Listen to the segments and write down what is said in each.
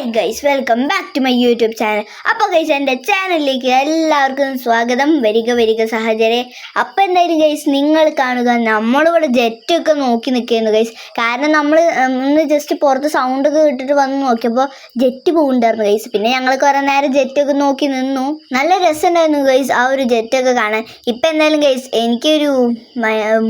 Hi guys welcome back to my YouTube channel അപ്പോൾ guys എന്റെ ചാനലിലേക്ക് എല്ലാവർക്കും സ്വാഗതം. വരിക വരിക സഹചരെ. അപ്പോൾ എന്തായാലും ഗൈസ് നിങ്ങൾ കാണുക നമ്മളിവിടെ ജെറ്റൊക്കെ നോക്കി നിൽക്കുന്നു ഗൈസ് കാരണം നമ്മൾ ഒന്ന് ജസ്റ്റ് പുറത്ത് സൗണ്ടൊക്കെ ഇട്ടിട്ട് വന്ന് നോക്കിയപ്പോൾ ജെറ്റ് പോകുന്നുണ്ടായിരുന്നു ഗൈസ് പിന്നെ ഞങ്ങൾ കുറേ നേരം ജെറ്റൊക്കെ നോക്കി നിന്നു. നല്ല രസമുണ്ടായിരുന്നു ഗൈസ് ആ ഒരു ജെറ്റൊക്കെ കാണാൻ. ഇപ്പം എന്തായാലും ഗൈസ് എനിക്കൊരു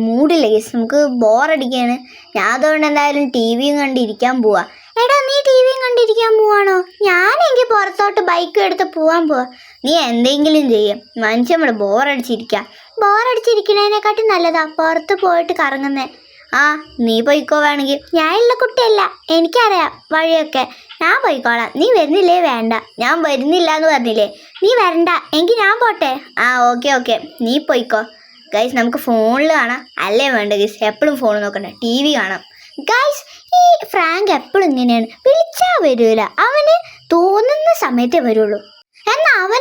മൂഡില്ല ഗൈസ് നമുക്ക് ബോറടിക്കുകയാണ് ഞാൻ അതുകൊണ്ട് എന്തായാലും ടി വിയും കണ്ടിരിക്കാൻ പോവാ. എടാ നീ ടി വിയും കണ്ടിരിക്കാൻ പോവാണോ? ഞാനെങ്കിൽ പുറത്തോട്ട് ബൈക്ക് എടുത്ത് പോവാൻ പോവാ. നീ എന്തെങ്കിലും ചെയ്യും. മനുഷ്യൻ ഇവിടെ ബോറടിച്ചിരിക്കാം ബോറടിച്ചിരിക്കണേനെക്കാട്ടി നല്ലതാ പുറത്ത് പോയിട്ട് കറങ്ങുന്നേ. ആ നീ പോയിക്കോ വേണമെങ്കിൽ ഞാനുള്ള കുട്ടിയല്ല. എനിക്കറിയാം വഴിയൊക്കെ. ഞാൻ പോയിക്കോളാം. നീ വരുന്നില്ലേ? വേണ്ട. ഞാൻ വരുന്നില്ല എന്ന് പറഞ്ഞില്ലേ? നീ വരണ്ട. എങ്കിൽ ഞാൻ പോട്ടെ. ആ ഓക്കെ ഓക്കെ. നീ പോയിക്കോ. ഗൈസ് നമുക്ക് ഫോണിൽ കാണാം. അല്ലേ വേണ്ട ഗൈസ്? എപ്പോഴും ഫോൺ നോക്കണ്ട? ടി വി കാണാം. ഗൈസ് ഈ ഫ്രാങ്ക് എപ്പോഴും ഇങ്ങനെയാണ്. വിളിച്ചാൽ വരൂല. അവന് തോന്നുന്ന സമയത്തേ വരുള്ളൂ. എന്നാൽ അവൻ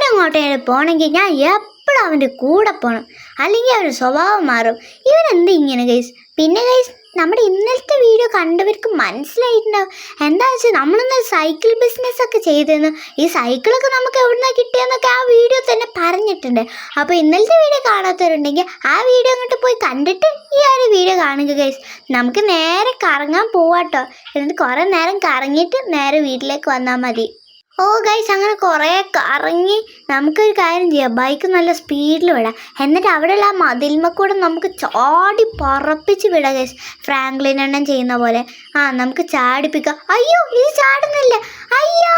പോകണമെങ്കിൽ ഞാൻ എപ്പോഴും അവന്റെ കൂടെ പോകണം അല്ലെങ്കിൽ അവന്റെ സ്വഭാവം മാറും. ഇവൻ എന്ത് ഇങ്ങനെ ഗൈസ് പിന്നെ ഗൈസ് നമ്മുടെ ഇന്നലത്തെ വീഡിയോ കണ്ടവർക്ക് മനസ്സിലായിട്ടുണ്ടാവും. എന്താ വെച്ചാൽ നമ്മളിന്ന് സൈക്കിൾ ബിസിനസ് ഒക്കെ ചെയ്തിരുന്നു ഈ സൈക്കിളൊക്കെ നമുക്ക് എവിടുന്നാ കിട്ടിയെന്നൊക്കെ ആ വീഡിയോ തന്നെ പറഞ്ഞിട്ടുണ്ട്. അപ്പോൾ ഇന്നലത്തെ വീഡിയോ കാണാത്തവരുണ്ടെങ്കിൽ ആ വീഡിയോ അങ്ങോട്ട് പോയി കണ്ടിട്ട് ഈ ഒരു വീഡിയോ കാണുക ഗൈസ് നമുക്ക് നേരെ കറങ്ങാൻ പോവാട്ടോ. എന്നിട്ട് കുറേ നേരം കറങ്ങിയിട്ട് നേരെ വീട്ടിലേക്ക് വന്നാൽ മതി. ഓ ഗൈസ് അങ്ങനെ കുറേ കറങ്ങി നമുക്കൊരു കാര്യം ചെയ്യാം. ബൈക്ക് നല്ല സ്പീഡിൽ വിടാം. എന്നിട്ട് അവിടെയുള്ള ആ മതിൽമക്കൂടെ നമുക്ക് ചാടി പറപ്പിച്ച് വിടാം ഗൈസ് ഫ്രാങ്ക്ലിൻ എണ്ണം ചെയ്യുന്ന പോലെ. ആ നമുക്ക് ചാടിപ്പിക്കാം. അയ്യോ ഇത് ചാടുന്നില്ല. അയ്യോ!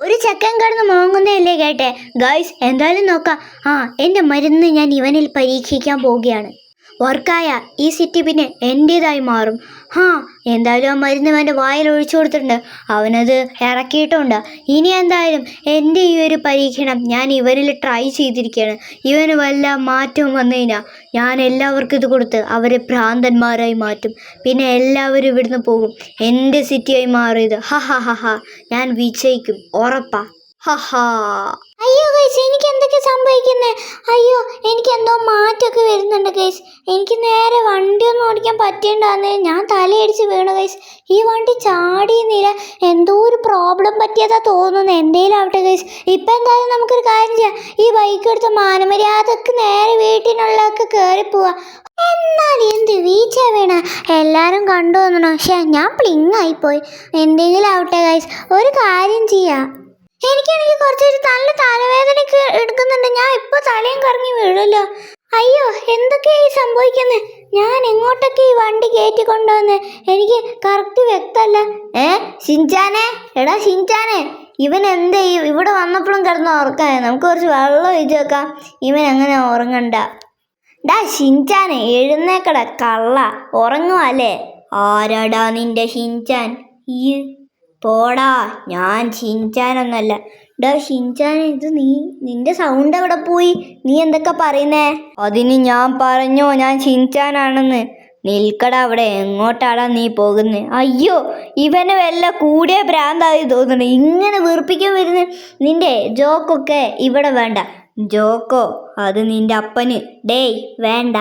ഒരു ചെക്കൻ കിടന്ന് മോങ്ങുന്നതല്ലേ കേട്ടെ? ഗൈസ് എന്തായാലും നോക്കാം. ആ എന്റെ മരുന്ന് ഞാൻ ഇവനിൽ പരീക്ഷിക്കാൻ പോവുകയാണ്. വർക്കായ ഈ സിറ്റി പിന്നെ എന്റേതായി മാറും. ഹാ എന്തായാലും ആ മരുന്ന് അവന്റെ വായിൽ ഒഴിച്ചു കൊടുത്തിട്ടുണ്ട്. അവനത് ഇറക്കിയിട്ടുണ്ട്. ഇനി എന്തായാലും എന്റെ ഈ ഒരു പരീക്ഷണം ഞാൻ ഇവരിൽ ട്രൈ ചെയ്തിരിക്കുകയാണ്. ഇവന് വല്ല മാറ്റവും വന്നു കഴിഞ്ഞാൽ ഞാൻ എല്ലാവർക്കും ഇത് കൊടുത്ത് അവരെ ഭ്രാന്തന്മാരായി മാറ്റും. പിന്നെ എല്ലാവരും ഇവിടുന്ന് പോകും. എന്റെ സിറ്റിയായി മാറിയത്. ഹ ഹ ഹ. ഞാൻ വിജയിക്കും. ഉറപ്പാ. ഹ ഹാ. അയ്യോ ഗൈസ് എനിക്ക് എന്തൊക്കെ സംഭവിക്കുന്നേ? അയ്യോ എനിക്ക് എന്തോ മാറ്റമൊക്കെ വരുന്നുണ്ട് ഗൈസ് എനിക്ക് നേരെ വണ്ടിയൊന്നും ഓടിക്കാൻ പറ്റിയിട്ടുണ്ടാകുന്നേ ഞാൻ തലയടിച്ച് വീണു ഗൈസ് ഈ വണ്ടി ചാടിയുന്നില്ല. എന്തോ ഒരു പ്രോബ്ലം പറ്റിയതാ തോന്നുന്നു. എന്തേലും ആവട്ടെ ഗൈസ് ഇപ്പം എന്തായാലും നമുക്കൊരു കാര്യം ചെയ്യാം. ഈ ബൈക്ക് എടുത്ത് മാനമര്യാദക്ക് നേരെ വീട്ടിനുള്ളതൊക്കെ കയറി പോവാ എന്നാൽ എന്ത് വീഴ്ച വീണ? എല്ലാവരും കണ്ടു തോന്നണോ പക്ഷേ ഞാൻ പ്ലിങ് ആയിപ്പോയി. എന്തെങ്കിലും ആവട്ടെ ഗൈസ് ഒരു കാര്യം ചെയ്യാം. എനിക്കാണെങ്കിൽ കുറച്ചൊരു നല്ല തലവേദന ഒക്കെ എടുക്കുന്നുണ്ട്. ഞാൻ ഇപ്പൊ തലയും കറങ്ങി വീഴല്ലോ. അയ്യോ എന്തൊക്കെയായി സംഭവിക്കുന്നത് ഞാൻ എങ്ങോട്ടൊക്കെ ഈ വണ്ടി കയറ്റി കൊണ്ടുവന്ന്? എനിക്ക് കറക്റ്റ് വ്യക്തമല്ല ഏ ഷിൻചാനെ? എടാ ഷിൻചാനെ. ഇവൻ എന്ത് ഇവിടെ വന്നപ്പോഴും കിടന്ന് ഉറക്കാൻ നമുക്ക് കുറച്ച് വെള്ളം ഒഴിച്ച് വെക്കാം. ഇവൻ അങ്ങനെ ഉറങ്ങണ്ട. ഡാ ഷിൻചാനെ എഴുന്നേക്കട കള്ള. ഉറങ്ങുവല്ലേ? ആരാടാ നിന്റെ ഷിൻചാൻ? ഈ പോടാ ഞാൻ ഷിൻചാനൊന്നല്ല. ഡാ ഷിൻചാൻ ഇത് നീ നിന്റെ സൗണ്ട് എവിടെ പോയി? നീ എന്തൊക്കെ പറയുന്നേ? അതിന് ഞാൻ പറഞ്ഞോ ഞാൻ ഷിൻചാനാണെന്ന്. നിൽക്കട അവിടെ എങ്ങോട്ടാടാ നീ പോകുന്നത് അയ്യോ ഇവന് വല്ല കൂടിയ ഭ്രാന്തായി തോന്നുന്നു. ഇങ്ങനെ വീർപ്പിക്കാൻ വരുന്ന നിന്റെ ജോക്കൊക്കെ ഇവിടെ വേണ്ട. ജോക്കോ അത് നിന്റെ അപ്പന്. ഡേയ് വേണ്ട.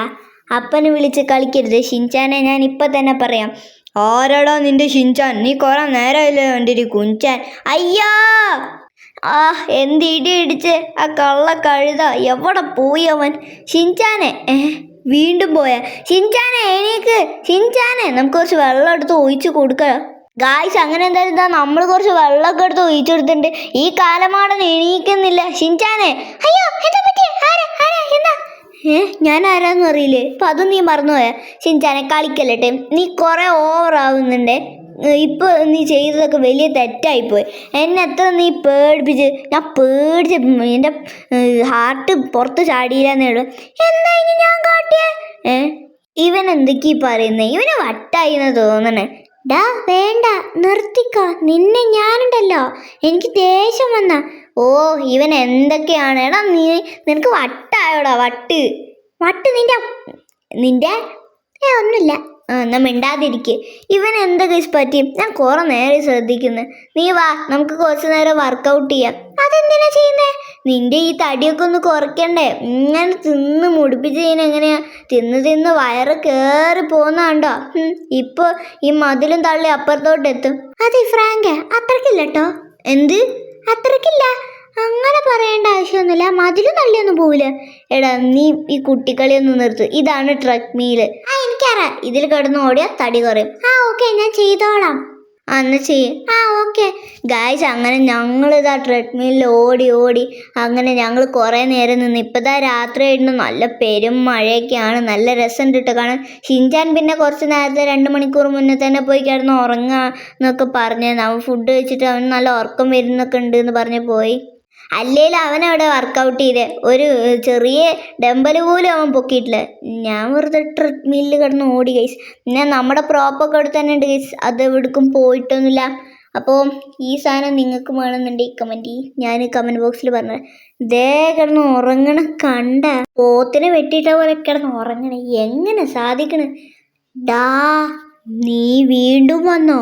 അപ്പന് വിളിച്ച് കളിക്കരുത്. ഷിൻചാനെ ഞാൻ ഇപ്പം തന്നെ പറയാം. ആരാടാ നിന്റെ ഷിൻചാൻ? നീ കുറെ നേരമല്ലേ ഒരു കുഞ്ചാൻ? അയ്യോ! ആ എന്ത് ഇടി ഇടിച്ച് ആ കള്ള കഴുത. എവിടെ പോയി അവൻ? ഷിൻചാനെ ഏഹ് വീണ്ടും പോയ. ഷിൻചാനെ എണീക്ക്. ഷിൻചാനെ നമുക്ക് കുറച്ച് വെള്ളം എടുത്ത് ഒഴിച്ച് കൊടുക്കാം. ഗായ്സ് അങ്ങനെ എന്തായാലും ഇതാ നമ്മൾ കുറച്ച് വെള്ളമൊക്കെ എടുത്ത് ഒഴിച്ചു കൊടുത്തിട്ടുണ്ട്. ഈ കാലമാടൻ എണീക്കുന്നില്ല. ഷിൻചാനെ അയ്യോ എന്താ പറ്റിയ? ആരാ? ആരാ? എന്താ? ഏ? ഞാൻ ആരാന്ന് അറിയില്ലേ? അപ്പം അതും നീ മറന്നുപോയ? ഷിൻചാനെ കളിക്കല്ലട്ടെ നീ കുറേ ആവുന്നുണ്ട്. ഇപ്പോൾ നീ ചെയ്തതൊക്കെ വലിയ തെറ്റായി പോയി എന്നെ എത്ര നീ പേടിപ്പിച്ച് ഞാൻ പേടിച്ച് എന്റെ ഹാർട്ട് പുറത്ത് ചാടിയില്ലെന്നേ ഉള്ളൂ. എന്താ ഇനി ഞാൻ കാട്ടിയേ? ഏ? ഇവൻ എന്തൊക്കെയാ പറയുന്നത് ഇവന് വട്ടായി എന്ന് തോന്നണേ. ഡാ വേണ്ട നിർത്തിക്കോ. നിന്നെ ഞാനുണ്ടല്ലോ. എനിക്ക് ദേഷ്യം വന്ന. ഓ ഇവൻ എന്തൊക്കെയാണ് എടാ നീ? നിനക്ക് വട്ടായോടാ വട്ട്. വട്ട് നിന്റെ നിന്റെ? ഏ ഒന്നുമില്ല. ആ എന്നാ മിണ്ടാതിരിക്ക്. ഇവൻ എന്തൊക്കെ പറ്റി? ഞാൻ കുറെ നേരം ശ്രദ്ധിക്കുന്നു. നീ വാ നമുക്ക് കുറച്ച് നേരം വർക്കൗട്ട് ചെയ്യാം. അതെന്തിനാ ചെയ്യുന്നേ? നിന്റെ ഈ തടിയൊക്കെ ഒന്ന് കുറയ്ക്കണ്ടേ? ഇങ്ങനെ തിന്ന് മുടിപ്പിച്ച് കഴിഞ്ഞാൽ എങ്ങനെയാ? തിന്ന് തിന്ന് വയറ് കയറി പോകുന്നുണ്ടോ ഇപ്പൊ ഈ മതിലും തള്ളി അപ്പുറത്തോട്ട് എത്തും അതെ ഫ്രാങ്ക് അത്രക്കില്ല കേട്ടോ എന്ത്? അത്രക്കില്ല. അങ്ങനെ പറയേണ്ട ആവശ്യമൊന്നുമില്ല. മതിലും തള്ളിയൊന്നും പോവില്ല. എടാ നീ ഈ കുട്ടിക്കളി ഒന്ന് നിർത്തു. ഇതാണ് ട്രക്ക് മീൽ. ആ എനിക്കറിയാം. ഇതിൽ കിടന്ന് ഓടിയാൽ തടി കുറയും. ആ ഓക്കെ ഞാൻ ചെയ്തോളാം. ആ എന്നാ ചെയ്യ്. ആ ഓക്കെ ഗായ്സ് അങ്ങനെ ഞങ്ങളിതാ ട്രെഡ്മില്ലിൽ ഓടി ഓടി അങ്ങനെ ഞങ്ങൾ കുറേ നേരം നിന്ന് ഇപ്പതാ രാത്രി ആയിരുന്നു നല്ല പെരും മഴയൊക്കെയാണ്. നല്ല രസം ഇട്ട് കാണാൻ. ഷിൻചാൻ പിന്നെ കുറച്ച് നേരത്തെ രണ്ട് മണിക്കൂർ മുന്നേ തന്നെ പോയി കിടന്ന് ഉറങ്ങുക എന്നൊക്കെ പറഞ്ഞു. അവൻ ഫുഡ് കഴിച്ചിട്ട് അവന് നല്ല ഉറക്കം വരുന്നൊക്കെ ഉണ്ട് എന്ന് പറഞ്ഞ് പോയി. അല്ലേലും അവനവിടെ വർക്കൗട്ട് ചെയ്തേ ഒരു ചെറിയ ഡമ്പൽ പോലും അവൻ പൊക്കിയിട്ടില്ല. ഞാൻ വെറുതെ ട്രെഡ്മില്ലിൽ കിടന്ന് ഓടി ഗൈസ് ഞാൻ നമ്മുടെ പ്രോപ്പൊക്കെ അവിടെ തന്നെ ഉണ്ട് ഗൈസ് അത് എവിടേക്കും പോയിട്ടൊന്നുമില്ല. അപ്പോൾ ഈ സാധനം നിങ്ങൾക്ക് വേണമെന്നുണ്ടെങ്കിൽ കമന്റ് ചെയ്യും. ഞാൻ കമന്റ് ബോക്സിൽ പറഞ്ഞത് ദേ കിടന്ന് ഉറങ്ങണ കണ്ട. പോത്തിനെ വെട്ടിയിട്ട പോലെ കിടന്ന് ഉറങ്ങണ. എങ്ങനെ സാധിക്കണ്? ഡാ നീ വീണ്ടും വന്നോ.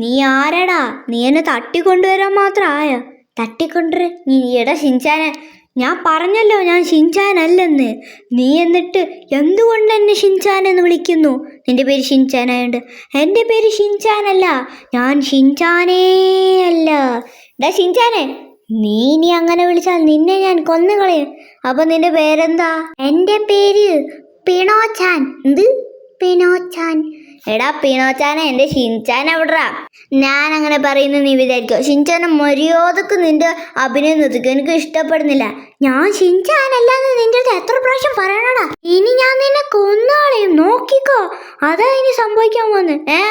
നീ ആരാടാ? നീ എന്നെ തട്ടിക്കൊണ്ടുവരാൻ മാത്രം ആയോ? തട്ടിക്കൊണ്ടുവര നീ എടാ ഷിൻചാനെ ഞാൻ പറഞ്ഞല്ലോ ഞാൻ ഷിൻചാനല്ലെന്ന്. നീ എന്നിട്ട് എന്തുകൊണ്ട് എന്നെ ഷിൻചാൻ എന്ന് വിളിക്കുന്നു? നിന്റെ പേര് ഷിൻചാനായോണ്ട്. എന്റെ പേര് ഷിൻചാനല്ല ഞാൻ ഷിൻചാനേ അല്ല. എടാ ഷിൻചാനെ നീ ഇനി അങ്ങനെ വിളിച്ചാൽ നിന്നെ ഞാൻ കൊന്നുകളയും. അപ്പൊ നിന്റെ പേരെന്താ? എന്റെ പേര് പിണോച്ചാൻ. എന്ത്? പിണോച്ചാൻ. എടാ പീണോച്ചാന എന്റെ ഷിൻചാൻ എവിടാ? ഞാൻ അങ്ങനെ പറയുന്നു നീ വിചാരിക്കോ. ഷിൻചാന മര്യാദയ്ക്ക് നിന്റെ അഭിനയം നിർത്തിക്കും. എനിക്ക് ഇഷ്ടപ്പെടുന്നില്ല. ഞാൻ ഷിൻചാനല്ലാന്ന് നിന്റെ അടുത്ത് എത്ര പ്രാവശ്യം പറയണടാ? ഇനി ഞാൻ നിന്നെ കൊന്നാളെയും നോക്കിക്കോ. അതാ ഇനി സംഭവിക്കാൻ പോകുന്നത്. ഏ?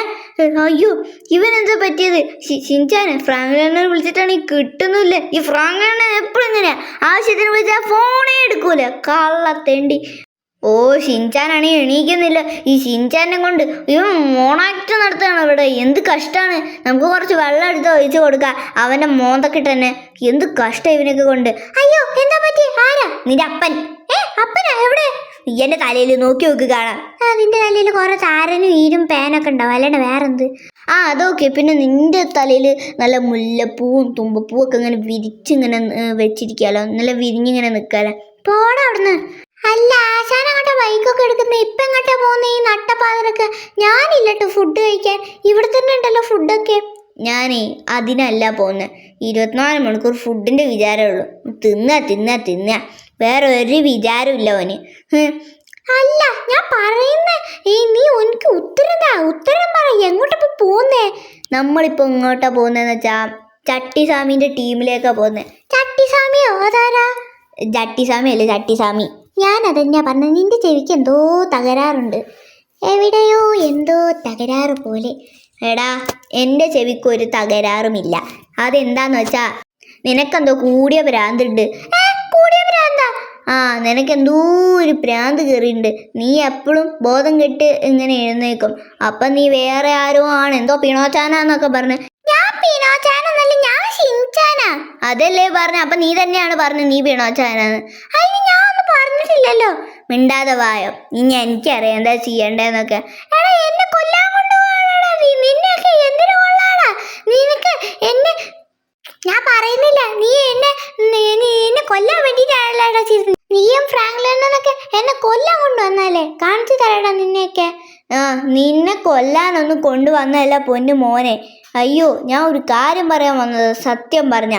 അയ്യോ ഇവൻ എന്താ പറ്റിയത്? ഷിൻചാന ഫ്രാങ്ക്ലിനെ വിളിച്ചിട്ടാണ് ഈ കിട്ടുന്നില്ല? ഈ ഫ്രാങ്ക്ലിനെ എപ്പോഴും ഇങ്ങനെയാ. ആവശ്യത്തിന് വിളിച്ചാൽ ഫോണേ എടുക്കൂല. കള്ളത്തേണ്ടി. ഓ ഷിൻചാനാണെങ്കിൽ എണീക്കുന്നില്ല. ഈ ഷിൻചാനെ കൊണ്ട് ഇവൻ മോണാക്ട് നടത്തുകയാണ് ഇവിടെ. എന്ത് കഷ്ടമാണ് നമുക്ക് കുറച്ച് വെള്ളം എടുത്ത് ഒഴിച്ചു കൊടുക്കാം. അവന്റെ മോന്തൊക്കെ തന്നെ എന്ത് കഷ്ടം ഇവനൊക്കെ കൊണ്ട്. അയ്യോ എന്താ പറ്റി ആരാ? നിന്റെ അപ്പൻ. ഏ അപ്പനാ? എവിടെ? എന്റെ തലയിൽ നോക്കി നോക്ക് കാണാം. ആ നിന്റെ തലയിൽ കുറേ താരനും ഈരും പേനൊക്കെ ഉണ്ടാവും. അല്ലാണ്ട് വേറെന്ത്? ആ അതൊക്കെ. പിന്നെ നിന്റെ തലയിൽ നല്ല മുല്ലപ്പൂവും തുമ്പപ്പൂവും ഒക്കെ ഇങ്ങനെ വിരിച്ചിങ്ങനെ വെച്ചിരിക്കാമല്ലോ നല്ല വിരിഞ്ഞിങ്ങനെ നിൽക്കാമല്ലോ പോടാ അവിടുന്ന്. അല്ല ആശാൻ അങ്ങോട്ട് ബൈക്കൊക്കെ എടുക്കുന്ന ഇപ്പം എങ്ങോട്ടാ പോകുന്ന ഈ നട്ടപ്പാതിരൊക്കെ? ഞാനില്ലട്ടോ ഫുഡ് കഴിക്കാൻ. ഇവിടെ തന്നെ ഉണ്ടല്ലോ ഫുഡൊക്കെ ഞാനേ അതിനല്ല പോകുന്നത് ഇരുപത്തിനാല് മണിക്കൂർ ഫുഡിന്റെ വിചാരമേ ഉള്ളൂ തിന്ന തിന്ന തിന്ന. വേറെ ഒരു വിചാരമില്ല അവന് അല്ല ഞാൻ പറയുന്നേ ഈ നീ എനിക്ക് ഉത്തരം താ ഉത്തരം പറ എങ്ങോട്ടാ പോകുന്നേ? നമ്മളിപ്പോൾ ഇങ്ങോട്ടാ പോകുന്നതെന്ന് വെച്ചാൽ ചട്ടിസ്വാമിന്റെ ടീമിലേക്കാണ് പോകുന്നത് ചട്ടിസ്വാമിയോ? അതാരാ? ചട്ടിസ്വാമി അല്ലേ ചട്ടിസ്വാമി. ഞാൻ പറഞ്ഞ നിന്റെ ചെവിക്ക് എന്തോ തകരാറുണ്ട്. എവിടെയോ എന്തോ തകരാറ് പോലെ. എടാ എന്റെ ചെവിക്ക് ഒരു തകരാറുമില്ല. അതെന്താന്ന് വെച്ചാ നിനക്കെന്തോ കൂടിയ ഭ്രാന്തുണ്ട്. കൂടിയ ഭ്രാന്താ? ആ നിനക്കെന്തോ ഒരു ഭ്രാന്ത് കയറിയിട്ടുണ്ട് നീ എപ്പോഴും ബോധം കെട്ട് ഇങ്ങനെ എഴുന്നേക്കും. അപ്പം നീ വേറെ ആരോ ആണ്. എന്തോ പിണോച്ചാനാന്നൊക്കെ പറഞ്ഞ്. ഞാൻ ഞാൻ അതല്ലേ പറഞ്ഞ. അപ്പൊ നീ തന്നെയാണ് പറഞ്ഞത് നീ പിണോച്ചാനാന്ന്. പറഞ്ഞിട്ടില്ലല്ലോ. മിണ്ടാതെ വായോ. ഇനി എനിക്കറിയാം എന്താ ചെയ്യണ്ടേന്നൊക്കെ എടാ എന്നെ കൊല്ലാൻ കൊണ്ടുപോകണടാ നീ? നിന്നെയൊക്കെ എന്തിനു കൊള്ളാടാ നിനക്ക് എന്നെ ഞാൻ പറയുന്നില്ല. നീ എന്നെ എന്നെ കൊല്ലാൻ വേണ്ടിയിട്ടാണല്ലോടാ ചെയ്തത്. നീയും ഫ്രാങ്ക്ലിനൊക്കെ എന്നെ കൊല്ലാൻ കൊണ്ടുവന്നാലേ? കാണിച്ചു തരടാ നിന്നെയൊക്കെ. ആ നിന്നെ കൊല്ലാനൊന്നും കൊണ്ടുവന്നതല്ല പൊന്നു മോനെ. അയ്യോ ഞാൻ ഒരു കാര്യം പറയാൻ വന്നത് സത്യം പറഞ്ഞ.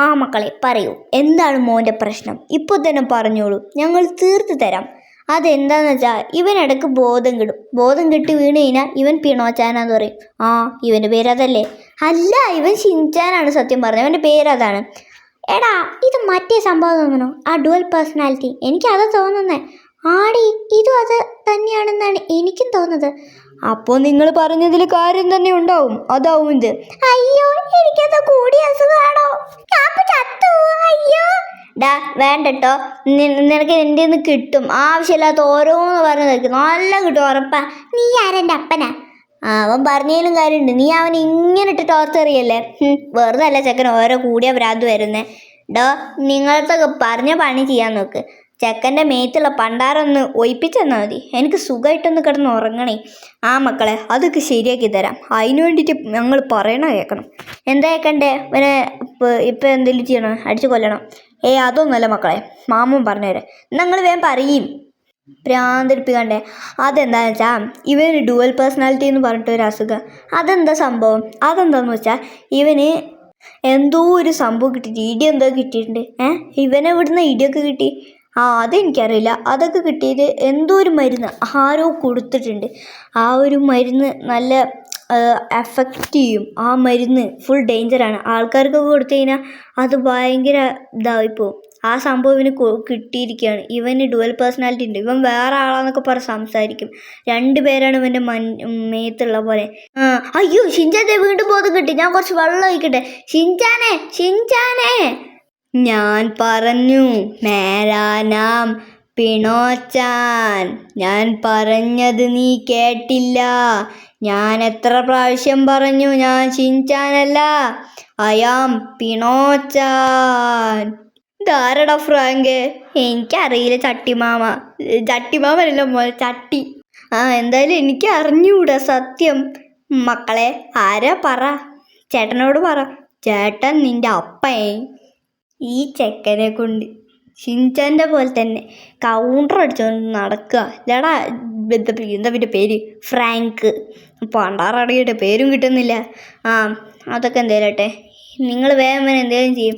ആ മക്കളെ പറയൂ. എന്താണ് മോന്റെ പ്രശ്നം? ഇപ്പോൾ തന്നെ പറഞ്ഞോളൂ. ഞങ്ങൾ തീർത്തു തരാം. അതെന്താന്ന് വെച്ചാൽ ഇവനിടക്ക് ബോധം കിടും. ബോധം കിട്ടി വീണ് കഴിഞ്ഞാൽ ഇവൻ പിണോച്ചാനാന്ന് പറയും. ആ ഇവന്റെ പേരതല്ലേ? അല്ല ഇവൻ ഷിൻചാനാണ് സത്യം പറഞ്ഞത്. ഇവന്റെ അതാണ് എടാ ഇത് മറ്റേ സംഭവം തോന്നണോ ആ ഡുവൽ പേഴ്സണാലിറ്റി. എനിക്കത് തോന്നുന്നേ. ആടി ഇതും അത് തന്നെയാണെന്നാണ് എനിക്കും തോന്നുന്നത്. അപ്പോൾ നിങ്ങൾ പറഞ്ഞതിൽ കാര്യം തന്നെ ഉണ്ടാവും. അതാവും ഇത്. അയ്യോ എനിക്കത് കൂടിയ അസുഖമാണോ ചത്തു. അയ്യോ. ഡാ വേണ്ടട്ടോ. നിനക്ക് എന്റെ നിന്ന് കിട്ടും. ആവശ്യമില്ലാത്ത ഓരോന്ന് പറഞ്ഞു നിൽക്കും നല്ല കിട്ടും ഉറപ്പാ. നീ ആരെന്റെ അപ്പനാ? അവൻ പറഞ്ഞതിലും കാര്യമുണ്ട്. നീ അവൻ ഇങ്ങനെ ഇട്ട് ടോർച്ചർ ചെയ്യല്ലേ? വെറുതെ അല്ല ചെക്കൻ ഓരോ കൂടിയ ഭ്രാന്ത് വരുന്നേ. ഡോ നിങ്ങളത്തൊക്കെ പറഞ്ഞ പണി ചെയ്യാൻ നോക്ക്. ചെക്കന്റെ മേത്തുള്ള പണ്ടാരൊന്ന് ഒയിപ്പിച്ചെന്നാൽ മതി. എനിക്ക് സുഖമായിട്ടൊന്ന് കിടന്ന് ഉറങ്ങണേ. ആ മക്കളെ അതൊക്കെ ശരിയാക്കി തരാം. അതിന് വേണ്ടിയിട്ട് ഞങ്ങൾ പറയണ കേൾക്കണം എന്താ കേൾക്കണ്ടേ ഇവനെ ഇപ്പം എന്തെങ്കിലും ചെയ്യണം? അടിച്ചു കൊല്ലണം. ഏയ് അതൊന്നുമല്ല മക്കളെ. മാമൻ പറഞ്ഞുതരാം നിങ്ങൾ വേഗം പറയും. പ്രാന്തിരിപ്പിക്കണ്ടേ അതെന്താണെന്ന് വെച്ചാൽ ഇവന് ഡുവൽ പേഴ്സണാലിറ്റി എന്ന് പറഞ്ഞിട്ട് ഒരു അസുഖം. അതെന്താ സംഭവം? അതെന്താണെന്ന് വെച്ചാൽ ഇവന് എന്തോ ഒരു സംഭവം കിട്ടിയിട്ട് ഇടി എന്തോ കിട്ടിയിട്ടുണ്ട്. ഏഹ് ഇവനെ ഇടിയൊക്കെ കിട്ടി. ആ അതെനിക്കറിയില്ല. അതൊക്കെ കിട്ടിയത് എന്തോ ഒരു മരുന്ന് ആരോ കൊടുത്തിട്ടുണ്ട്. ആ ഒരു മരുന്ന് നല്ല എഫക്റ്റ് ചെയ്യും. ആ മരുന്ന് ഫുൾ ഡേഞ്ചറാണ് ആൾക്കാർക്കൊക്കെ കൊടുത്തു കഴിഞ്ഞാൽ അത് ഭയങ്കര ഇതായിപ്പോവും ആ സംഭവം ഇവന് കിട്ടിയിരിക്കുകയാണ്. ഇവന് ഡുവൽ പേഴ്സണാലിറ്റി ഉണ്ട്. ഇവൻ വേറെ ആളാന്നൊക്കെ പറഞ്ഞ് സംസാരിക്കും. രണ്ട് പേരാണ് ഇവന്റെ മൻ മേത്തുള്ള പോലെ. അയ്യോ ഷിൻചാനെ വീണ്ടും ബോധം കിട്ടി. ഞാൻ കുറച്ച് വെള്ളം ഒഴിക്കട്ടെ. ഷിൻചാനെ ഷിൻചാനെ! ഞാൻ പറഞ്ഞു മേലാനാം പിണോച്ചാൻ ഞാൻ പറഞ്ഞത് നീ കേട്ടില്ല. ഞാൻ എത്ര പ്രാവശ്യം പറഞ്ഞു ഞാൻ ചിഞ്ചാനല്ല അയാം പിണോച്ചാൻ. ഇതാരടാ ഫ്രാങ്ക്? എനിക്കറിയില്ല ചട്ടിമാമ ചട്ടിമാമനല്ല മോനെ ചട്ടി. ആ എന്തായാലും എനിക്ക് അറിഞ്ഞൂടാ സത്യം. മക്കളെ ആരാ പറ? ചേട്ടനോട് പറ. ചേട്ടൻ നിന്റെ അപ്പേ ഈ ചെക്കനെ കൊണ്ട്. ഷിൻചാന്റെ പോലെ തന്നെ കൗണ്ടർ അടിച്ചുകൊണ്ട് നടക്കുക ഇല്ലടാ എന്താ എന്താ പിന്നെ പേര്? ഫ്രാങ്ക്. പണ്ടാറടിയുടെ പേരും കിട്ടുന്നില്ല. ആ അതൊക്കെ എന്തേലട്ടെ നിങ്ങൾ വേഗം വേഗം എന്തേലും ചെയ്യും.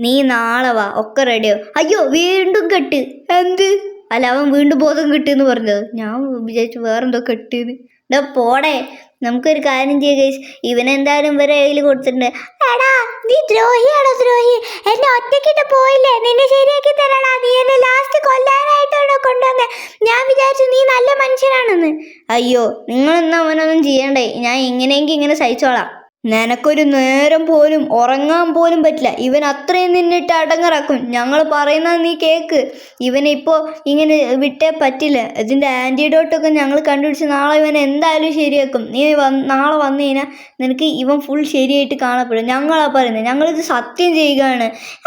നീ നാളെ വാ ഒക്കെ റെഡിയോ അയ്യോ വീണ്ടും കെട്ട്. എന്ത്? അല്ല അവൻ വീണ്ടും ബോധം കിട്ടുമെന്ന് പറഞ്ഞത്. ഞാൻ വിചാരിച്ചു വേറെന്തോ കെട്ടിയത് ഇതാ പോടെ നമുക്കൊരു കാര്യം ചെയ്യുക ഗൈസ് ഇവനെന്തായാലും ഇവരെ കയ്യിൽ കൊടുത്തിട്ടുണ്ട്. എടാ നീ ദ്രോഹിയാണോ ദ്രോഹി? എന്നെ ഒറ്റക്കിട്ട് പോയില്ലേ? നിന്നെ ശരിയാക്കി തരാടാ. നീ എന്നെ ലാസ്റ്റ് കൊല്ലാനായിട്ടാണോ കൊണ്ടുവന്നേ? ഞാൻ വിചാരിച്ചു നീ നല്ല മനുഷ്യനാണെന്ന്. അയ്യോ നിങ്ങളൊന്നും അവനൊന്നും ചെയ്യണ്ടേ? ഞാൻ ഇങ്ങനെയെങ്കിൽ ഇങ്ങനെ സഹിച്ചോളാം. നിനക്കൊരു നേരം പോലും ഉറങ്ങാൻ പോലും പറ്റില്ല. ഇവൻ അത്രയും നിന്നിട്ട് അടങ്ങറാക്കും. ഞങ്ങൾ പറയുന്നത് നീ കേക്ക്. ഇവനെ ഇപ്പോൾ ഇങ്ങനെ വിട്ടേ പറ്റില്ല. ഇതിന്റെ ആന്റിഡോട്ടൊക്കെ ഞങ്ങൾ കണ്ടുപിടിച്ച് നാളെ ഇവനെ എന്തായാലും ശരിയാക്കും. നീ വന്ന് നാളെ വന്നു കഴിഞ്ഞാൽ നിനക്ക് ഇവൻ ഫുൾ ശരിയായിട്ട് കാണപ്പെടും. ഞങ്ങളാ പറയുന്നത്. ഞങ്ങളിത് സത്യം ചെയ്യുകയാണ്.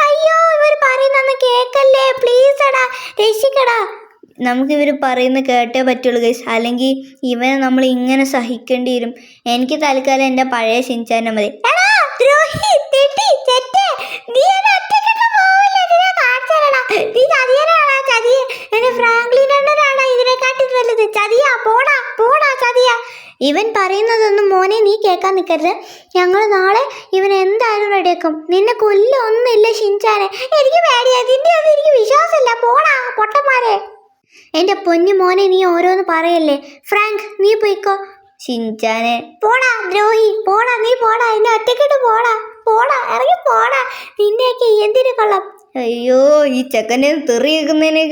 അയ്യോ ഇവർ പറയുന്ന കേക്കല്ലേ? പ്ലീസ് എടാ രക്ഷിക്കടാ. നമുക്ക് ഇവർ പറയുന്നത് കേട്ടേ പറ്റുള്ളൂ ഗൈസ് അല്ലെങ്കിൽ ഇവനെ നമ്മൾ ഇങ്ങനെ സഹിക്കേണ്ടി വരും. എനിക്ക് തൽക്കാലം എന്റെ പഴയ ഷിൻചാനെ മതി. ഇവൻ പറയുന്നതൊന്നും മോനെ നീ കേൾക്കാൻ നിൽക്കരുത് ഞങ്ങൾ നാളെ ഇവൻ എന്തായാലും റെഡിയാക്കും നിന്നെ കൊല്ലൊന്നുമില്ല ഷിൻചാനെ. എനിക്ക് പേടിയാ. നിന്റെ ഒന്നും എനിക്ക് വിശ്വാസമില്ല. പോടാ പൊട്ടന്മാരെ. എന്റെ പൊന്നു മോനെ നീ ഓരോന്ന് പറയല്ലേ? ഫ്രാങ്ക് നീ പോയിക്കോ. ചിഞ്ചാനെ പോടാ ദ്രോഹി പോടാ നീ പോടാ എന്നെ ഒറ്റക്കിട്ട് പോടാ പോടാ ഇറങ്ങി പോടാ. നിന്നെയൊക്കെ എന്തിനു കൊള്ളാം? അയ്യോ ഈ ചെക്കനെ തെറി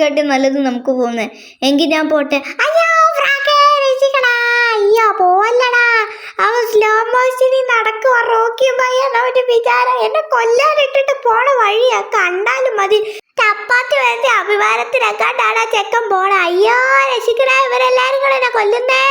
കാട്ടി നല്ലത് നമുക്ക് പോകുന്നേ എങ്കിൽ ഞാൻ പോട്ടെ. അയ്യോ അയ്യോ പോവല്ലടാ. അവൻ സ്ലോ മോഷനിൽ നടക്കുക റോക്കി പയ്യാണ് അവന്റെ വിചാരം എന്നെ കൊല്ലാനിട്ടിട്ട് പോണ വഴിയാ. കണ്ടാലും മതി. ചപ്പാത്തി വേണ്ടി അഭിമാനത്തിനെക്കാണ്ടാണ് ആ ചെക്കൻ പോണ അയ്യോ രക്ഷിക്കണേ ഇവരെല്ലാരും കൂടെ എന്നെ കൊല്ലുന്നേ.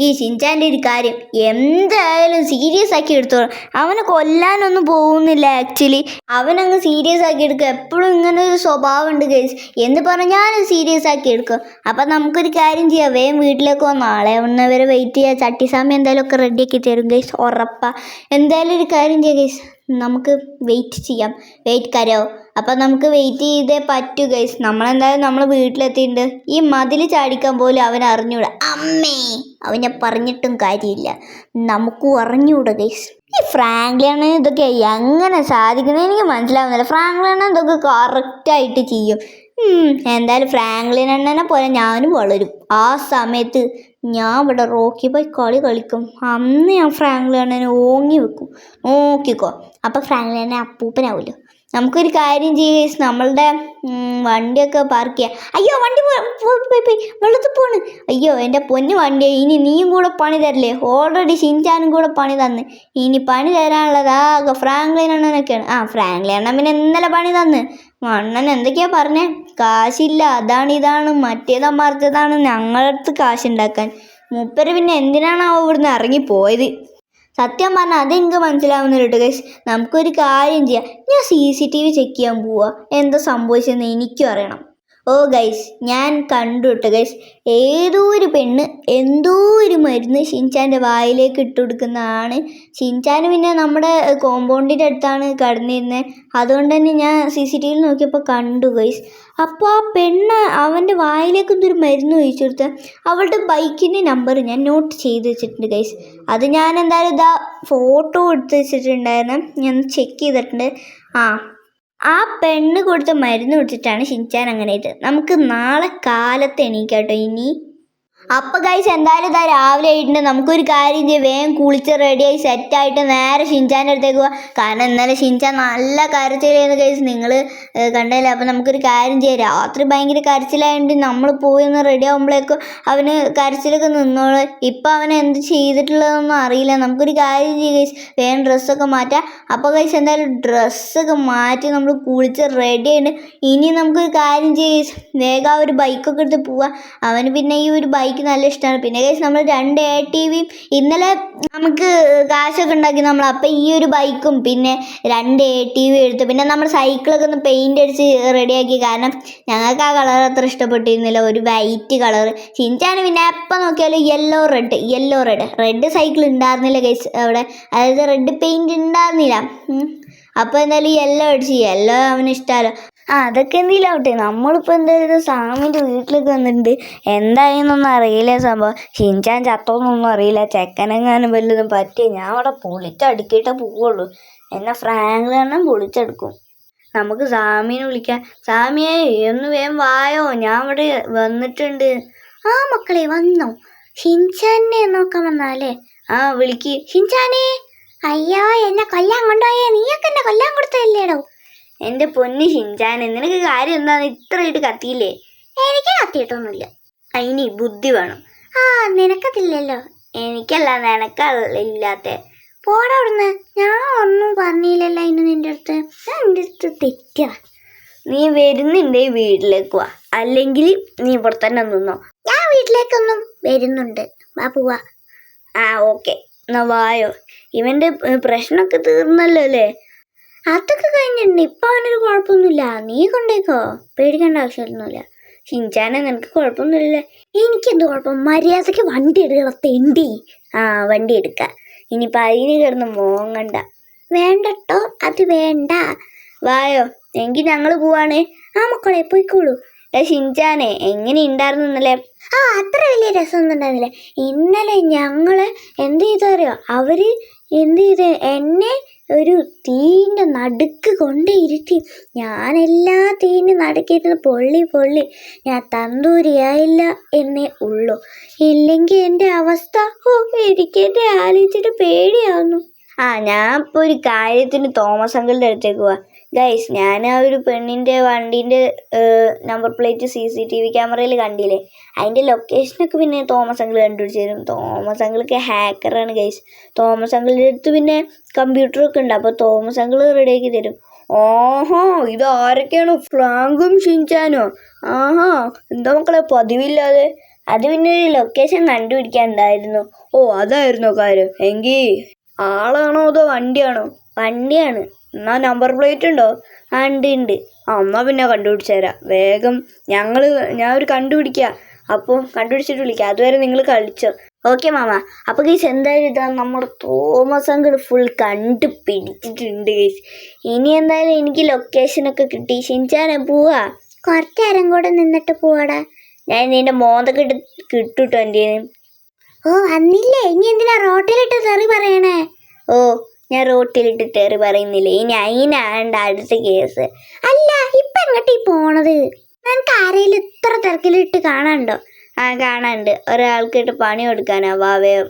ഈ ഷിൻചാന്റെ ഒരു കാര്യം എന്തായാലും സീരിയസ് ആക്കി എടുത്തോളും. അവനെ കൊല്ലാനൊന്നും പോകുന്നില്ല ആക്ച്വലി അവനങ്ങ് സീരിയസ് ആക്കി എടുക്കും. എപ്പോഴും ഇങ്ങനെ ഒരു സ്വഭാവം ഉണ്ട് ഗൈസ് എന്ന് പറഞ്ഞാലും സീരിയസ് ആക്കി എടുക്കും. അപ്പം നമുക്കൊരു കാര്യം ചെയ്യാം. വേഗം വീട്ടിലേക്ക് നാളെ വന്നവരെ വെയിറ്റ് ചെയ്യാം. ചട്ടി സമയം എന്തായാലും ഒക്കെ റെഡിയാക്കി തരും ഗൈസ് ഉറപ്പാ. എന്തായാലും ഒരു കാര്യം ചെയ്യാം ഗൈസ് നമുക്ക് വെയിറ്റ് ചെയ്യാം. വെയിറ്റ് കരോ? അപ്പം നമുക്ക് വെയിറ്റ് ചെയ്തേ പറ്റൂ ഗൈസ് നമ്മളെന്തായാലും നമ്മൾ വീട്ടിലെത്തിയിട്ടുണ്ട്. ഈ മതിൽ ചാടിക്കാൻ പോലും അവൻ അറിഞ്ഞൂട. അമ്മേ! അവനെ പറഞ്ഞിട്ടും കാര്യമില്ല. നമുക്കും അറിഞ്ഞൂടാ ഗൈസ് ഈ ഫ്രാങ്ക്ലിയാണ് ഇതൊക്കെ എങ്ങനെ സാധിക്കുന്നത് എനിക്ക് മനസ്സിലാവുന്നില്ല. ഫ്രാങ്ക്ലിയാണ് ഇതൊക്കെ കറക്റ്റായിട്ട് ചെയ്യും. എന്തായാലും ഫ്രാങ്ക്ലിൻ അണ്ണനെ പോലെ ഞാനും വളരും. ആ സമയത്ത് ഞാൻ ഇവിടെ റോക്കി പോയി കളി കളിക്കും. അന്ന് ഞാൻ ഫ്രാങ്ക്ലിൻ അണ്ണനെ ഓങ്ങി വെക്കും. നോക്കിക്കോ. അപ്പം ഫ്രാങ്ക്ലിൻ അണ്ണൻ അപ്പൂപ്പനാവുമല്ലോ നമുക്കൊരു കാര്യം ചെയ്യുക നമ്മളുടെ വണ്ടിയൊക്കെ പാർക്ക് ചെയ്യാം. അയ്യോ വണ്ടി പോയി പോയി. വെള്ളത്തിൽ പോണ്. അയ്യോ എന്റെ പൊന്നു വണ്ടി ഇനി നീയും കൂടെ പണി തരില്ലേ? ഓൾറെഡി ഷിൻചാനും കൂടെ പണി തന്ന്. ഇനി പണി തരാനുള്ളത് ആകെ ഫ്രാങ്ക്ലിൻ അണ്ണനൊക്കെയാണ്. ആ ഫ്രാങ്ക്ലിൻ അണ്ണൻ പിന്നെ ഇന്നലെ പണി തന്ന്. അണ്ണൻ എന്തൊക്കെയാ പറഞ്ഞേ? കാശില്ല. അതാണ് ഇതാണ്. മറ്റേതാ മറിച്ചതാണ്. ഞങ്ങളടുത്ത് കാശുണ്ടാക്കാൻ. മൂപ്പര് പിന്നെ എന്തിനാണോ ഇവിടുന്ന് ഇറങ്ങിപ്പോയത്? സത്യം പറഞ്ഞാൽ അതെനിക്ക് മനസ്സിലാവുന്നില്ല കേട്ടോ ഗൈസ് നമുക്കൊരു കാര്യം ചെയ്യാം. ഞാൻ C C T V check ചെയ്യാൻ പോവാ. എന്താ സംഭവിച്ചതെന്ന് എനിക്കും അറിയണം. ഓ ഗൈസ് ഞാൻ കണ്ടു കേട്ടോ ഗൈസ് ഏതോ ഒരു പെണ്ണ് എന്തോ ഒരു മരുന്ന് ഷിൻചാന്റെ വായിലേക്ക് ഇട്ട് കൊടുക്കുന്നതാണ്. ഷിൻചാൻ പിന്നെ നമ്മുടെ കോമ്പൗണ്ടിന്റെ അടുത്താണ് കടന്നിരുന്നത് അതുകൊണ്ട് തന്നെ ഞാൻ സി സി ടി വിയിൽ നോക്കിയപ്പോൾ കണ്ടു ഗൈസ് അപ്പോൾ ആ പെണ്ണ് അവന്റെ വായിലേക്ക് എന്തൊരു മരുന്ന് ഒഴിച്ചു കൊടുത്ത് അവളുടെ ബൈക്കിന്റെ നമ്പർ ഞാൻ നോട്ട് ചെയ്ത് വെച്ചിട്ടുണ്ട് ഗൈസ് അത് ഞാൻ എന്തായാലും ഇതാ ഫോട്ടോ എടുത്ത് വെച്ചിട്ടുണ്ടായിരുന്നു. ഞാൻ ചെക്ക് ചെയ്തിട്ടുണ്ട്. ആ ആ പെണ്ണ് കൊടുത്ത മരുന്ന് കുടിച്ചിട്ടാണ് ഷിൻചാൻ അങ്ങനെ ഇത്. നമുക്ക് നാളെ കാലത്ത് എണീക്കാട്ടോ. ഇനി അപ്പോൾ ഗൈസ് എന്തായാലും ഇതാ രാവിലെ ആയിട്ടുണ്ട് നമുക്കൊരു കാര്യം ചെയ്യാം വേഗം കുളിച്ച് റെഡിയായി സെറ്റായിട്ട് നേരെ ഷിൻചാന്റെ അടുത്തേക്ക് പോവാം. കാരണം ഇന്നലെ ഷിൻചാൻ നല്ല കരച്ചിലായിരുന്നു ഗൈസ് നിങ്ങൾ കണ്ടല്ലേ? അപ്പം നമുക്കൊരു കാര്യം ചെയ്യാം രാത്രി ഭയങ്കര കരച്ചിലായതുകൊണ്ട് നമ്മൾ പോയി ഒന്ന് റെഡി ആകുമ്പോഴേക്കും അവന് കരച്ചിലൊക്കെ നിന്നോളൂ. ഇപ്പം അവൻ എന്ത് ചെയ്തിട്ടുള്ളതൊന്നും അറിയില്ല. നമുക്കൊരു കാര്യം ചെയ്യാം ഗൈസ് വേഗം ഡ്രസ്സൊക്കെ മാറ്റാം. അപ്പോൾ ഗൈസ് എന്തായാലും ഡ്രസ്സൊക്കെ മാറ്റി നമ്മൾ കുളിച്ച് റെഡി ആയിട്ട് ഇനി നമുക്കൊരു കാര്യം ചെയ്യാം വേഗം ആ ഒരു ബൈക്കൊക്കെ എടുത്ത് പോവാം. അവന് പിന്നെ ഈ ഒരു ബൈക്ക് നല്ല ഇഷ്ടമാണ് പിന്നെ കഴിച്ച് നമ്മൾ രണ്ട് എ ടി വിയും ഇന്നലെ നമുക്ക് കാശൊക്കെ ഉണ്ടാക്കി നമ്മൾ അപ്പം ഈ ഒരു ബൈക്കും പിന്നെ രണ്ട് എ ടി വി എടുത്തു. പിന്നെ നമ്മൾ സൈക്കിളൊക്കെ ഒന്ന് പെയിന്റ് അടിച്ച് റെഡിയാക്കി കാരണം ഞങ്ങൾക്ക് ആ കളർ അത്ര ഇഷ്ടപ്പെട്ടിരുന്നില്ല. ഒരു വൈറ്റ് കളർ ചിഞ്ചാന് പിന്നെ എപ്പം നോക്കിയാലും yellow red yellow red red cycle ഉണ്ടായിരുന്നില്ല കേസ് അവിടെ. അതായത് റെഡ് പെയിന്റ് ഉണ്ടായിരുന്നില്ല. അപ്പോൾ എന്തായാലും യെല്ലോ അടിച്ച്. യെല്ലോ അവന് ഇഷ്ടമല്ലോ ആ അതൊക്കെ എന്തെങ്കിലും ആവട്ടെ നമ്മളിപ്പോൾ എന്തായാലും സാമിന്റെ വീട്ടിലേക്ക് വന്നിട്ടുണ്ട്. എന്തായെന്നൊന്നും അറിയില്ല സംഭവം. ഷിൻചാൻ ചത്തോന്നൊന്നും അറിയില്ല. ചെക്കനെങ്ങാനും വല്ലതും പറ്റിയ ഞാൻ അവിടെ പൊളിച്ചടുക്കിയിട്ടേ പോവുള്ളൂ. എന്നെ ഫ്രാങ്ക്ലെണ്ണം പൊളിച്ചെടുക്കും. നമുക്ക് സാമിനെ വിളിക്കാം. സാമിയെ ഒന്ന് വേം വായോ. ഞാൻ ഇവിടെ വന്നിട്ടുണ്ട്. ആ മക്കളെ വന്നോ. ഷിൻചാനെ നോക്കാൻ വന്നാലേ? ആ വിളിക്ക്. ഷിൻചാനെ അയ്യോ എന്നെ കൊല്ലാൻ കൊണ്ടുപോയേ കൊടുത്തല്ലേടോ എന്റെ പൊന്ന് ഷിൻചാൻ നിനക്ക് കാര്യം എന്താന്ന് ഇത്രയായിട്ട് കത്തിയില്ലേ? എനിക്ക് കത്തിയിട്ടൊന്നുമില്ല. അതിന് ബുദ്ധി വേണം. ആ നിനക്കതില്ലല്ലോ. എനിക്കല്ല നിനക്കില്ലാത്ത പോടാ അവിടുന്ന്. ഞാൻ ഒന്നും പറഞ്ഞില്ലല്ലോ അതിന് നിന്റെ അടുത്ത്. ഞാൻ എന്റെ അടുത്ത് തെറ്റാ. നീ വരുന്നുണ്ട് വീട്ടിലേക്ക് വാ. അല്ലെങ്കിൽ നീ ഇവിടെ തന്നെ നിന്നോ. ഞാൻ വീട്ടിലേക്കൊന്നും വരുന്നുണ്ട്. വാ പോവാ. ആ ഓക്കെ. എന്നാ വായോ. ഇവന്റെ പ്രശ്നമൊക്കെ തീർന്നല്ലോ അല്ലേ? അതൊക്കെ കഴിഞ്ഞിട്ടുണ്ട്. ഇപ്പം അവനൊരു കുഴപ്പമൊന്നുമില്ല. നീ കൊണ്ടേക്കോ. പേടിക്കേണ്ട ആവശ്യമൊന്നുമില്ല. ഷിൻചാനെ നിനക്ക് കുഴപ്പമൊന്നുമില്ല എനിക്കെന്ത് കുഴപ്പം? മര്യാദയ്ക്ക് വണ്ടി എടുക്കണം തെണ്ടി. ആ വണ്ടി എടുക്കാം. ഇനിയിപ്പോൾ അതിന് കിടന്ന് മോങ്ങണ്ട വേണ്ടട്ടോ. അത് വേണ്ട. വായോ. എങ്കിൽ ഞങ്ങൾ പോവാണ്. ആ മക്കളെ പോയിക്കോളൂ. ഷിൻചാനെ എങ്ങനെ ഉണ്ടായിരുന്നു ഇന്നലെ? ആ അത്ര വലിയ രസമൊന്നും ഉണ്ടായിരുന്നില്ല. ഇന്നലെ ഞങ്ങൾ എന്ത് ചെയ്തറിയോ? അവർ എന്ത് ചെയ്ത്? എന്നെ ഒരു തീന്റെ നടുക്ക് കൊണ്ടേ ഞാനെല്ലാ തീന്റെ നടുക്കിരുന്ന് പൊള്ളി പൊള്ളി. ഞാൻ തന്തൂരിയായില്ല എന്നേ ഉള്ളൂ. ഇല്ലെങ്കിൽ എന്റെ അവസ്ഥ ഓ എനിക്ക് എന്റെ ആലോചിച്ചിട്ട് പേടിയാവുന്നു. ആ ഞാൻ ഇപ്പോൾ ഒരു കാര്യത്തിന് തോമസ് അങ്കിളിന്റെ അടുത്തേക്ക് പോവാ. ഗൈസ് ഞാൻ ആ ഒരു പെണ്ണിന്റെ വണ്ടീന്റെ number plate C C T V ക്യാമറയിൽ കണ്ടില്ലേ? അതിന്റെ ലൊക്കേഷനൊക്കെ പിന്നെ തോമസ് അങ്കിൾ കണ്ടുപിടിച്ച് തരും. തോമസ് അങ്കിളൊക്കെ ഹാക്കറാണ് ഗൈസ് തോമസ് അങ്കിളിന്റെ അടുത്ത് പിന്നെ കമ്പ്യൂട്ടറൊക്കെ ഉണ്ട്. അപ്പോൾ തോമസ് അങ്കിൾ റെഡിയാക്കി തരും. ഓഹോ ഇത് ആരൊക്കെയാണ്? ഫ്രാങ്കും ഷിൻചാനോ? ആഹാ എന്താ മക്കളെ പതിവില്ലാതെ. അത് പിന്നെ ഒരു ലൊക്കേഷൻ കണ്ടുപിടിക്കാനുണ്ടായിരുന്നു ഓ അതായിരുന്നോ കാര്യം. എങ്കിൽ ആളാണോ അതോ വണ്ടിയാണോ? വണ്ടിയാണ്. എന്നാ നമ്പർ പ്ലേറ്റ് ഉണ്ടോ? ആ ഉണ്ട് ഉണ്ട്. ആ എന്നാ പിന്നെ കണ്ടുപിടിച്ച് തരാം. വേഗം ഞങ്ങൾ ഞാൻ ഒരു കണ്ടുപിടിക്കുക അപ്പോൾ കണ്ടുപിടിച്ചിട്ട് വിളിക്കാം. അതുവരെ നിങ്ങൾ കളിച്ചോ. Okay mama. അപ്പോൾ ഗൈസ് എന്തായാലും ഇതാ നമ്മുടെ തോമസ് അങ്കിൾ ഫുൾ കണ്ടു പിടിച്ചിട്ടുണ്ട് ഗൈസ് ഇനി എന്തായാലും എനിക്ക് ലൊക്കേഷനൊക്കെ കിട്ടി. ഷിൻചാനെ പോവാ. കുറച്ച് നേരം കൂടെ നിന്നിട്ട് പോവാടാ. ഞാൻ നിന്റെ മോന്തൊക്കെ ഇട്ട് കിട്ടുട്ടോ എന്റെ ഓ അന്നില്ലേ ഇനി എന്തിനാ റോട്ടിലിട്ട് തെറി പറയണേ? ഓ ഞാൻ റോട്ടിലിട്ട് തെറി പറയുന്നില്ല? ഇനി അതിനാണ്ട് അടുത്ത കേസ്. അല്ല ഇപ്പൊ എങ്ങോട്ടീ പോണത്? നിനക്ക് ആരെങ്കിലും ഇത്ര തിരക്കിലിട്ട് കാണാണ്ടോ ആ കാണാനുണ്ട്. ഒരാൾക്കിട്ട് പണി കൊടുക്കാനാ വാവയോ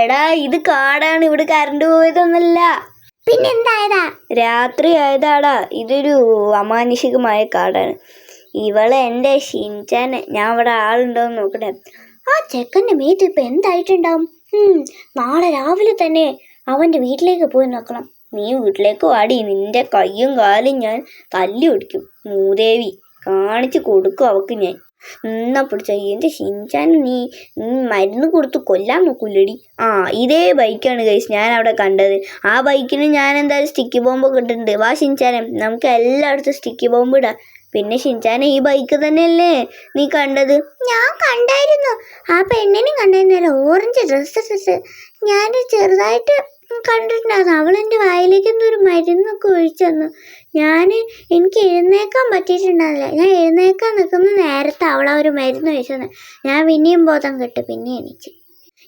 എടാ ഇത് കാടാണ്. ഇവിടെ കറണ്ട് പോയതൊന്നല്ല പിന്നെന്തായതാ രാത്രി ആയതാടാ. ഇതൊരു അമാനുഷികമായ കാടാണ്. ഇവളെ എന്റെ ഷിൻചാൻ ഞാൻ അവിടെ ഇവിടെ ആളുണ്ടോന്ന് നോക്കട്ടെ. ആ ചെക്കന്റെ മേത്ത് ഇപ്പം എന്തായിട്ടുണ്ടാവും? നാളെ രാവിലെ തന്നെ അവന്റെ വീട്ടിലേക്ക് പോയി നോക്കണം. നീ വീട്ടിലേക്ക് വാടി. നിന്റെ കയ്യും കാലും ഞാൻ തല്ലി ഒടിക്കും മൂദേവി കാണിച്ചു കൊടുക്കും അവക്ക് ഞാൻ. എന്നാ പിടിച്ച എന്റെ ഷിൻചാൻ നീ മരുന്ന് കൊടുത്ത് കൊല്ലാൻ നോക്കൂലടി. ആ ഇതേ ബൈക്കാണ് ഗൈസ് ഞാൻ അവിടെ കണ്ടത്. ആ ബൈക്കിന് ഞാൻ എന്തായാലും സ്റ്റിക്കി ബോംബൊക്കെ ഇട്ടിട്ടുണ്ട്. വാ ഷിൻചാനെ നമുക്ക് എല്ലായിടത്തും സ്റ്റിക്കി ബോംബ് ഇടാം. പിന്നെ ഷിൻചാനെ ഈ ബൈക്ക് തന്നെയല്ലേ നീ കണ്ടത്? ഞാൻ കണ്ടായിരുന്നു. ആ പെണ്ണിനും കണ്ടായിരുന്നല്ലോ ഓറഞ്ച് ഡ്രസ്സ് ഇട്ടിട്ട്. ഞാൻ ചെറുതായിട്ട് കണ്ടിട്ടുണ്ടായിരുന്നു അവൾ എന്റെ വായിലേക്ക് എന്തൊരു മരുന്നൊക്കെ മരുന്നൊക്കെ ഒഴിച്ചെന്നു ഞാൻ എനിക്ക് എഴുന്നേക്കാൻ പറ്റിയിട്ടുണ്ടാവില്ല ഞാൻ എഴുന്നേക്കാൻ നിൽക്കുന്ന നേരത്തെ അവൾ ആ ഒരു മരുന്ന് ഒഴിച്ചെന്ന് ഞാൻ പിന്നെയും ബോധം കെട്ടു. പിന്നെ എണീച്ചു.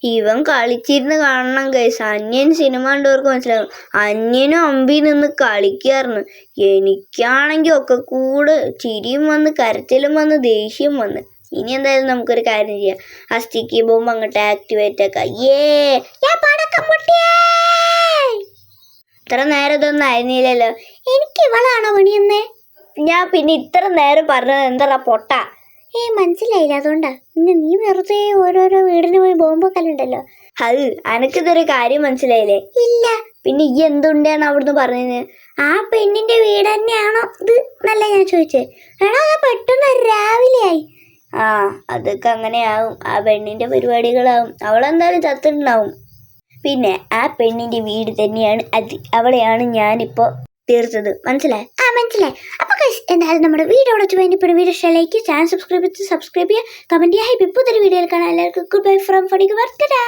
ഇവൻ കളിച്ചിരുന്ന് കാണണം കൈസ് അന്യൻ സിനിമ കണ്ടവർക്ക് മനസ്സിലാകും അന്യനും അമ്പി നിന്ന് കളിക്കാറുണ്ട് എനിക്കാണെങ്കിൽ ഒക്കെ കൂടെ ചിരിയും വന്ന് കരച്ചിലും വന്ന് ദേഷ്യം വന്ന്. ഇനി എന്തായാലും നമുക്കൊരു കാര്യം ചെയ്യാം. ആ സ്റ്റിക്കി ബോംബ് അങ്ങോട്ട് ആക്ടിവേറ്റ് ആക്കാം. ഇത്ര നേരം ഇതൊന്നും അറിഞ്ഞില്ലല്ലോ എനിക്ക് ഇവളാണോ പണിയെന്നേ? ഞാൻ പിന്നെ ഇത്ര നേരം പറഞ്ഞത് എന്താ പൊട്ട? ഏ മനസ്സിലായില്ല. അതുകൊണ്ടാ. പിന്നെ നീ വെറുതെ ഓരോരോ വീടിന് പോയി ബോംബൊക്കെ ഉണ്ടല്ലോ. അത് അനക്കിതൊരു കാര്യം മനസ്സിലായില്ലേ? ഇല്ല. പിന്നെ ഈ എന്തുണ്ടാണ് അവിടുന്ന് പറഞ്ഞത് ആ പെണ്ണിന്റെ വീട് തന്നെയാണോ? ഇത് നല്ല ഞാൻ ചോദിച്ചേ. എടാ പെട്ടെന്ന് രാവിലെ ആയി ആ അതൊക്കെ അങ്ങനെയാവും. ആ പെണ്ണിന്റെ പരിപാടികളാവും. അവളെന്തായാലും ചത്തിട്ടുണ്ടാവും പിന്നെ ആ പെണ്ണിന്റെ വീട് തന്നെയാണ് അത്. അവളെയാണ് ഞാനിപ്പോൾ തീർത്തത്. മനസ്സിലായി? ആ മനസ്സിലായി. അപ്പോൾ എന്തായാലും നമ്മുടെ വീഡിയോ ഉടച്ചു വേണ്ടിപ്പോൾ വീഡിയോ ഇഷ്ടമായിലേക്ക് ചാനൽ സബ്സ്ക്രൈബ് ചെയ്ത് സബ്സ്ക്രൈബ് ചെയ്യുക കമന്റ് ചെയ്യുക. ഇപ്പോൾ പുതിയൊരു വീഡിയോയിൽ കാണാൻ എല്ലാവർക്കും ഗുഡ് ബൈ ഫ്രം ഫണിക്ക് വർത്തരാ